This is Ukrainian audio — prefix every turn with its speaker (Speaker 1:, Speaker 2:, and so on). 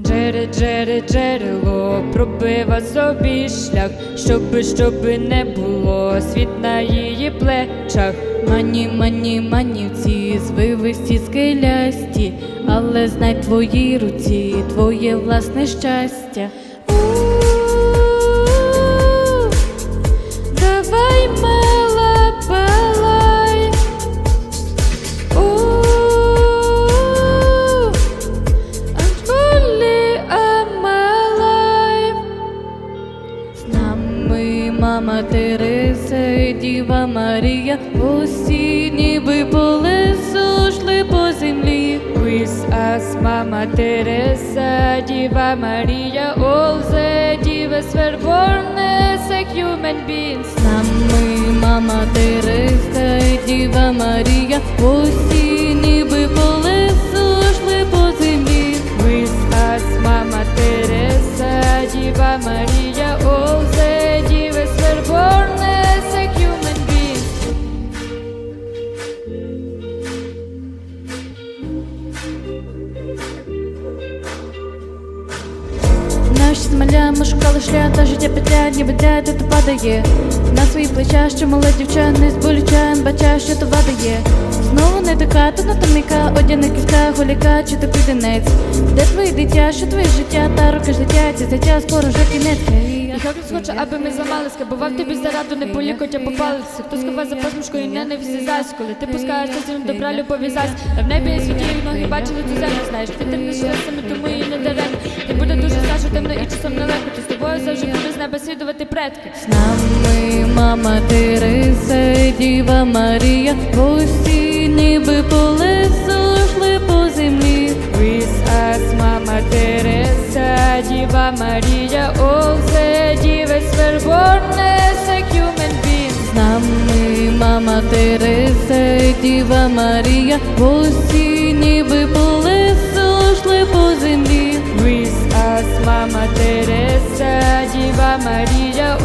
Speaker 1: Джери, джери, джерело, пробива собі шлях, щоби, щоби не було світ на її плечах.
Speaker 2: Мані, мані, манівці, звивисті скелясті, але знай твої руці твоє власне щастя. З нами. Мама Тереса і Діва Марія, усі ніби по лесу йшли по землі.
Speaker 1: With us, Mama Teresa, Diva Maria, all the divas were born as
Speaker 2: нами мама Тереса і Діва Марія, усі ніби по лесу йшли по землі.
Speaker 1: With us, Mama Teresa, Diva Maria,
Speaker 2: Наші з малями шукали шлях та життя петля, ніби де де то падає. На свої плеча, що мале дівча, не зболючаєм, бача, що то вадає. Знову не така, то натоміка, одяна кілька, голіка, чи то піденець. Де твоє дитя, що твоє життя, та руки ж летять, це життя скоро вже кінець.
Speaker 1: І Христос хоче, аби ми зламалися, бував тобі зараду не полікоть, а попалися. Хто сховав за посмішкою ненависті зась, коли ти пускаєшся з ним добра, любові зась. А в небі і світі ноги бачили цю землю, знаєш, вітер не саме тому і не даремно. Ти буде дуже страшно темно буде слідувати предки.
Speaker 2: З нами мама Тереса Діва Марія, усі ніби по лесу йшли по землі.
Speaker 1: With Mama Teresa, Diva Maria, all the divas were born as
Speaker 2: нами мама Тереса Діва Марія, усі ніби по
Speaker 1: us, Mama Teresa, Diva Maria,